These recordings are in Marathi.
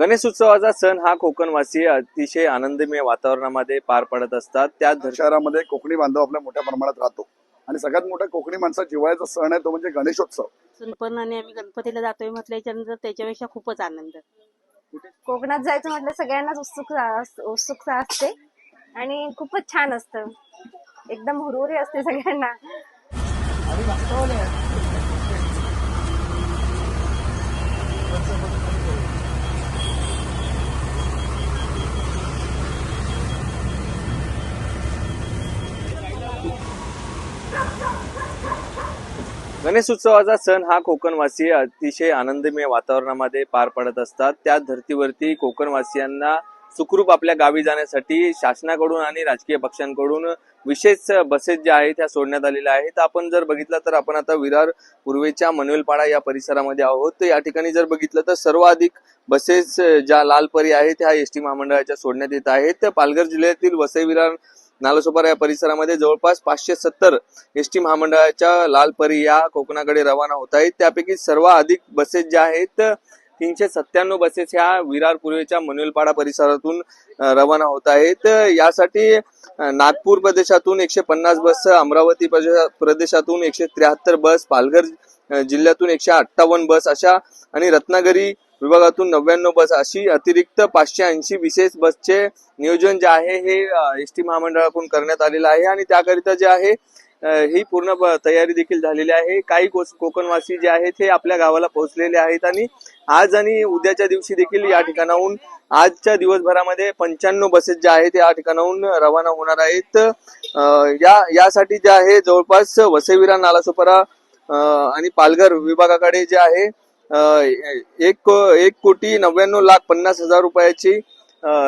गणेश उत्सवाचा सण हा कोकणवासी अतिशय आनंदमय वातावरणामध्ये पार पडत असतात. त्या शहरामध्ये कोकणी बांधव आपल्या मोठ्या प्रमाणात राहतो. आणि सगळ्यात मोठा कोकणी माणसा जिव्हाळ्याचा सण आहे तो म्हणजे गणेशोत्सव. पण आणि आम्ही गणपतीला जातोय म्हटल्याच्यानंतर त्याच्यापेक्षा खूपच आनंद. कोकणात जायचं म्हटलं सगळ्यांनाच उत्सुकता अस- उत्सुकता असते. आणि खूपच छान असतं. एकदम हुरहुरी असते सगळ्यांना. गणेश उत्सवाचा सण हा कोकणवासी अतिशय आनंदमय वातावरणामध्ये पार पडत असतात. त्या धर्तीवरती कोकणवासियांना सुखरूप आपल्या गावी जाण्यासाठी शासनाकडून आणि राजकीय पक्षांकडून विशेष बसेस ज्या आहेत त्या सोडण्यात आलेल्या आहेत. आपण जर बघितलं तर आपण आता विरार पूर्वेच्या मनवेलपाडा या परिसरामध्ये आहोत. तर या ठिकाणी जर बघितलं तर सर्वाधिक बसेस ज्या लालपरी आहेत ह्या एस टी महामंडळाच्या सोडण्यात येत आहेत. तर पालघर जिल्ह्यातील वसई विरार नालासोपारा या परिसरामध्ये जवळपास पाचशे सत्तर एस टी महामंडळाच्या लालपरी या कोकणाकडे रवाना होत आहेत. त्यापैकी सर्वाधिक बसेस ज्या आहेत तीनशे सत्त्याण्णव बसेस ह्या विरार पूर्वेच्या मनुलपाडा परिसरातून रवाना होत आहेत. यासाठी नागपूर प्रदेशातून एकशे पन्नास बस अमरावती प्रदेशातून एकशे त्र्याहत्तर बस पालघर जिल्ह्यातून एकशे अठ्ठावन्न बस अशा आणि रत्नागिरी विभागातून नव्याण्णव बस अशी अतिरिक्त पाचशे ऐंशी विशेष बसचे नियोजन जे आहे हे एस टी महामंडळाकडून करण्यात आलेलं आहे आणि त्याकरिता जे आहे ही पूर्ण तयारी देखील झालेली आहे. काही कोकणवासी जे आहेत हे आपल्या गावाला पोहोचलेले आहेत आणि आज आणि उद्याच्या दिवशी देखील या ठिकाणाहून आजच्या दिवसभरामध्ये पंच्याण्णव बसेस ज्या आहेत या ठिकाणाहून रवाना होणार आहेत. या यासाठी जे आहे जवळपास वसईविरा नालासोपारा आणि पालघर विभागाकडे जे आहे एक को- एक कोटी नव्याण्णव लाख पन्नास हजार रुपयाची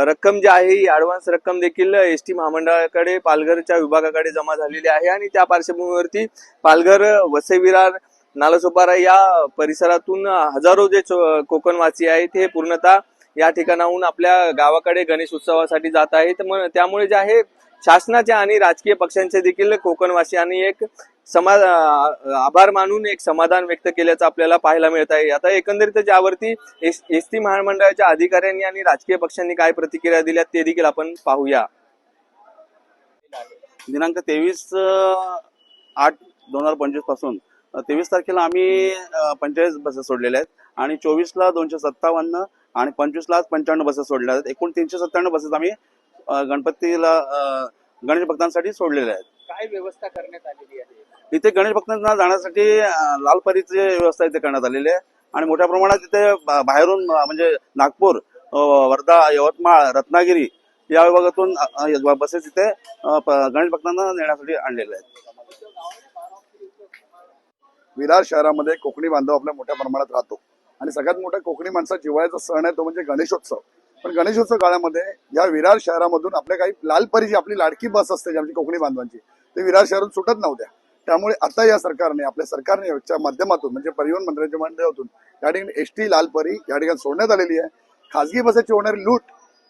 रक्कम जी आहे ही ऍडव्हान्स रक्कम देखील एस टी महामंडळाकडे पालघरच्या विभागाकडे जमा झालेली आहे आणि त्या पार्श्वभूमीवरती पालघर वसई विरार नालासोपारा या परिसरातून हजारो जे कोकणवासी आहेत हे पूर्णतः या ठिकाणाहून आपल्या गावाकडे गणेश उत्सवासाठी जात आहेत. मग त्यामुळे जे आहे शासनाच्या आणि राजकीय पक्षांचे देखील कोकणवासियांनी एक समा आभार मानून एक समाधान व्यक्त केल्याचं आपल्याला पाहायला मिळत आहे. आता एकंदरीत ज्यावरती एस एस टी महामंडळाच्या अधिकाऱ्यांनी आणि राजकीय पक्षांनी काय प्रतिक्रिया दिल्या ते देखील आपण पाहूया. दिनांक तेवीस आठ दोन हजार पंचवीसपासून तेवीस तारखेला आम्ही पंचेचाळीस बसेस सोडलेल्या आहेत आणि चोवीसला दोनशे सत्तावन्न आणि पंचवीसला पंच्याण्णव बसेस सोडल्या आहेत. एकूण तीनशे सत्त्याण्णव बसेस आम्ही गणपतीला गणेश भक्तांसाठी सोडलेल्या आहेत. काय व्यवस्था करण्यात आलेली आहे? इथे गणेश भक्तांना जाण्यासाठी अ, लालपरीची व्यवस्था इथे करण्यात आलेली आहे. आणि मोठ्या प्रमाणात इथे बाहेरून म्हणजे नागपूर वर्धा यवतमाळ रत्नागिरी या विभागातून बसेस इथे गणेश भक्तांना नेण्यासाठी आणलेल्या आहेत. विरार शहरामध्ये कोकणी बांधव आपल्या मोठ्या प्रमाणात राहतो. आणि सगळ्यात मोठा कोकणी माणसा जिव्हाळ्याचा सण आहे तो म्हणजे गणेशोत्सव. पण गणेशोत्सव काळामध्ये या विरार शहरामधून आपल्या काही लालपरी जी आपली लाडकी बस असते जी आमची कोकणी बांधवांची ते विरार शहरातून सुटत नव्हत्या. त्यामुळे आता या सरकारने आपल्या सरकारने माध्यमातून म्हणजे परिवहन मंत्र्यांच्या माध्यमातून या ठिकाणी एस टी लालपरी या ठिकाणी सोडण्यात आलेली आहे. खासगी बसेसची होणारी लूट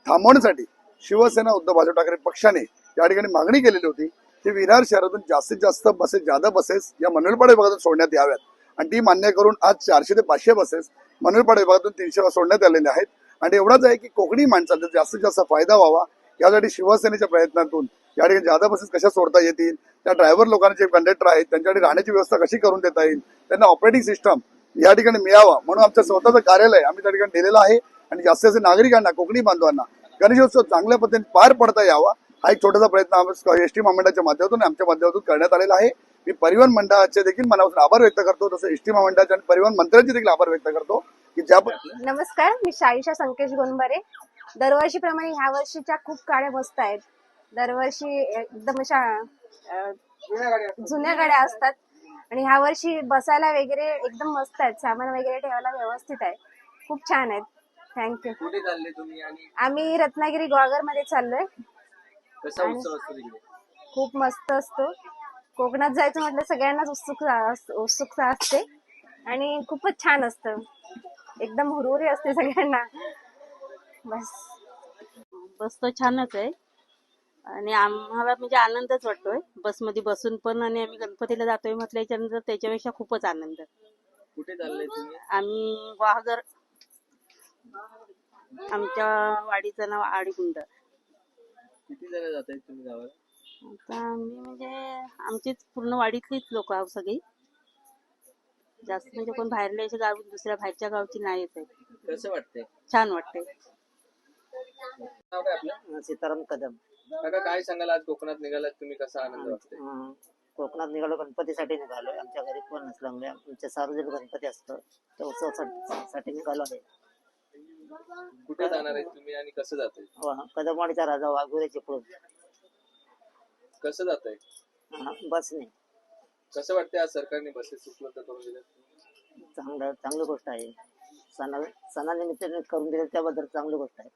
थांबवण्यासाठी शिवसेना उद्धव बाळासाहेब ठाकरे पक्षाने या ठिकाणी मागणी केलेली होती की विरार शहरातून जास्तीत जास्त बसेस जादा बसेस या मनोलपाडा विभागातून सोडण्यात याव्यात. आणि ती मान्य करून आज चारशे ते पाचशे बसेस मनोलपाडा विभागातून तीनशे सोडण्यात आलेले आहेत. आणि एवढाच आहे की कोकणी माणसाला जास्तीत जास्त फायदा व्हावा यासाठी शिवसेनेच्या प्रयत्नातून या ठिकाणी जादा बसेस कशा सोडता येतील त्या ड्रायव्हर लोकांचे कंडक्टर आहेत त्यांच्यासाठी राहण्याची व्यवस्था कशी करून देता येईल त्यांना ऑपरेटिंग सिस्टम या ठिकाणी मिळावा म्हणून आमचं स्वतःचं कार्यालय आम्ही त्या ठिकाणी दिलेलं आहे. आणि जास्तीत जास्त नागरिकांना कोकणी बांधवांना गणेशोत्सव चांगल्या पद्धतीने पार पडता यावा हा एक छोटासा प्रयत्न एस टी महामंडळाच्या माध्यमातून आमच्या माध्यमातून करण्यात आलेला आहे. मी परिवहन मंडळाचे देखील मनापासून आभार व्यक्त करतो तसं एस टी महामंडळाचे आणि परिवहन मंत्र्यांचे देखील आभार व्यक्त करतो की ज्या नमस्कार मी शाईशा संकेश गोंबरे दरवर्षीप्रमाणे ह्या वर्षीच्या खूप गाड्या मस्त आहेत. दरवर्षी एकदम अशा जुन्या गाड्या असतात. आणि ह्या वर्षी बसायला वगैरे एकदम मस्त आहेत. सामान वगैरे ठेवायला व्यवस्थित आहे. खूप छान आहेत. थँक्यू कुठे चालले तुम्ही आणि आम्ही रत्नागिरी ग्वागरमध्ये चाललोय. कसा उत्सव असतो तिकडे? खूप मस्त असतो. कोकणात जायचं म्हटलं सगळ्यांनाच उत्सुकता अस- उत्सुकता असते. आणि खूपच छान असतं. एकदम हुरहुरी असते सगळ्यांना. बस बस तर छानच आहे. आणि आम्हाला म्हणजे आनंदच वाटतोय. बसमध्ये बसून पण आणि आम्ही गणपतीला जातोय म्हटल्याच्यानंतर त्याच्यापेक्षा खूपच आनंद. कुठे चालले तुम्ही? आम्ही गुहागर आमच्या वाडीचं नाव आडीकुंड किती जण जात आहेत तुम्ही गावाला? आता आम्ही म्हणजे आमचीच पूर्ण वाडीतलीच लोक आहोत सगळी. जास्त म्हणजे कोण बाहेरल्या अशी गाव दुसऱ्या बाहेरच्या गावची नाही येत आहे. कसं वाटतंय? छान वाटतंय. नाव काय आपलं? सीताराम कदम. काका काय सांगाल? आज कोकणात निघालात तुम्ही कसा आनंद वाटतोय? अं, कोकणात निघालो गणपतीसाठी निघालोय. आमच्या घरी कोण नसल्यामुळे आमच्या सार्वजनिक गणपती असतो. त्या उत्सवासाठी निघालो आहे कुठे जाणार आहे तुम्ही आणि कसं जातोय? वा- कदमवाडीचा राजा वाघुरे चिपळूण कसं जातोय? अं, बसने. कसं वाटतंय आज सरकारने बसेस उपलब्ध करून दिल्या चांगलं चांगली गोष्ट आहे. सणा सणानिमित्ताने करून दिले त्याबद्दल चांगली गोष्ट आहे.